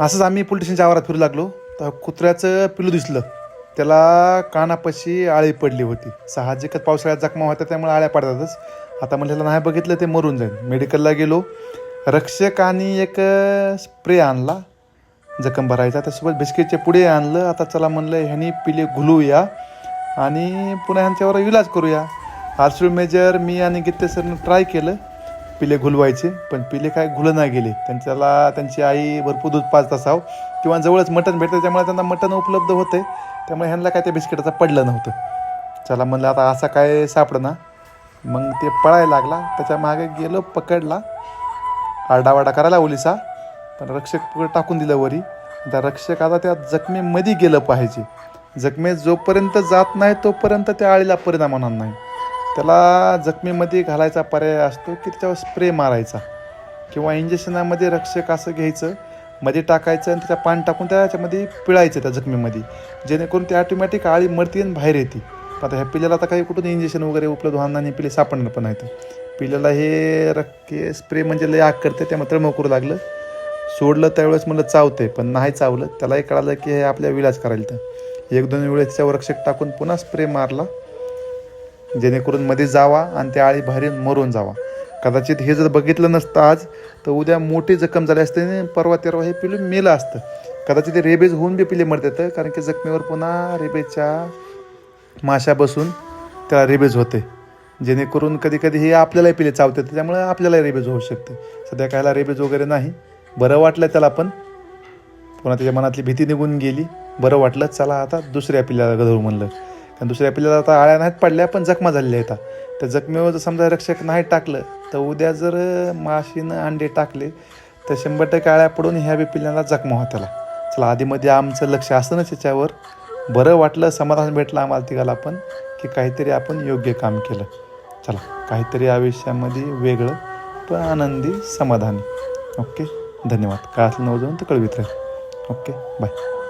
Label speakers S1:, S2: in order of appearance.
S1: असंच आम्ही पोलीस स्टेशनच्या आवारात फिरू लागलो. तर कुत्र्याचं पिलू दिसलं. त्याला कानापाशी आळी पडली होती. साहजिकच पावसाळ्यात जखमा होत्या त्यामुळे आळ्या पडतातच. आता म्हणलेलं नाही बघितलं ते मरून जाईल. मेडिकलला गेलो. रक्षक आणि एक स्प्रे आणला. जखम भरायचा. त्यासोबत बिस्किटचे पुढे आणलं. आता चला म्हणलं ह्यानी पिले घुलूया आणि पुन्हा ह्यांच्यावर इलाज करूया. आरसूळ मेजर मी आणि गीते सरनं ट्राय केलं. पिले घुलवायचे पण पिले काय घुलं नाही गेले. त्यांच्याला त्यांची आई भरपूर दूध पाच तासाव किंवा जवळच मटण भेटतं त्यामुळे त्यांना मटण उपलब्ध होते. त्यामुळे ह्यांना काय त्या बिस्किटाचं पडलं नव्हतं. चला म्हणलं आता असा काय सापडना. मग ते पळायला लागला. त्याच्यामागे गेलो पकडला. आरडावाडा करायला ओलिसा. पण रक्षक टाकून दिलं वरी. त्या रक्षक आता त्या जखमेमध्ये गेलं पाहिजे. जखमेत जोपर्यंत जात नाही तोपर्यंत त्या आळीला परिणाम होणार नाही. त्याला जखमेमध्ये घालायचा पर्याय असतो की त्याच्यावर स्प्रे मारायचा किंवा इंजेक्शनामध्ये रक्षक असं घ्यायचं मध्ये टाकायचं आणि त्याचा पान टाकून त्याच्यामध्ये पिळायचं त्या जखमेमध्ये. जेणेकरून ते ऑटोमॅटिक आळी मरती आणि बाहेर येते. पण आता ह्या पिल्याला आता काही कुठून इंजेक्शन वगैरे उपलब्ध होणार नाही पिले सापडणार पण नाहीत पिल्याला हे रक्के स्प्रे म्हणजे लय आग करते त्यामुळे तळमळ करू लागलं. सोडलं त्यावेळेस म्हणलं चावते पण नाही चावलं. त्यालाही कळालं की हे आपल्या विलाज करायला तर एक दोन वेळेस त्याच्यावर रक्षक टाकून पुन्हा स्प्रे मारला. जेणेकरून मध्ये जावा आणि त्या आळी बाहेर मरून जावा. कदाचित हे जर बघितलं नसतं आज तर उद्या मोठी जखम झाली असते आणि परवा तेरवा हे पिलू मेलं असतं. कदाचित ते रेबेज होऊन बी पिले मरतात कारण की जखमेवर पुन्हा रेबेजच्या माशा बसून त्याला रेबेज होते. जेणेकरून कधी कधी हे आपल्यालाही पिले चावते त्यामुळे आपल्यालाही रेबेज होऊ शकते. सध्या कायला रेबेज वगैरे नाही. बरं वाटलं त्याला पण. पुन्हा त्याच्या मनातली भीती निघून गेली. बरं वाटलं चला आता दुसऱ्या पिल्ल्याला गधरू म्हणलं. कारण दुसऱ्या पिल्ल्याला आता आळ्या नाहीत पडल्या पण जखमा झालेल्या आहेत त्या जखमेवर जर समजा रक्षक नाही टाकलं तर उद्या जर माशीनं अंडे टाकले तर शंभर टक्के आळ्या पडून ह्या बी पिल्ल्याला जखमा होत्याला चला आधीमध्ये आमचं लक्ष असतं ना त्याच्यावर बरं वाटलं समाधान भेटलं आम्हाला तिघाला पण की काहीतरी आपण योग्य काम केलं. चला काहीतरी आयुष्यामध्ये वेगळं पण आनंदी समाधानी. ओके? धन्यवाद. काय असलं नवजाऊन तर कळवित राहील. ओके? बाय.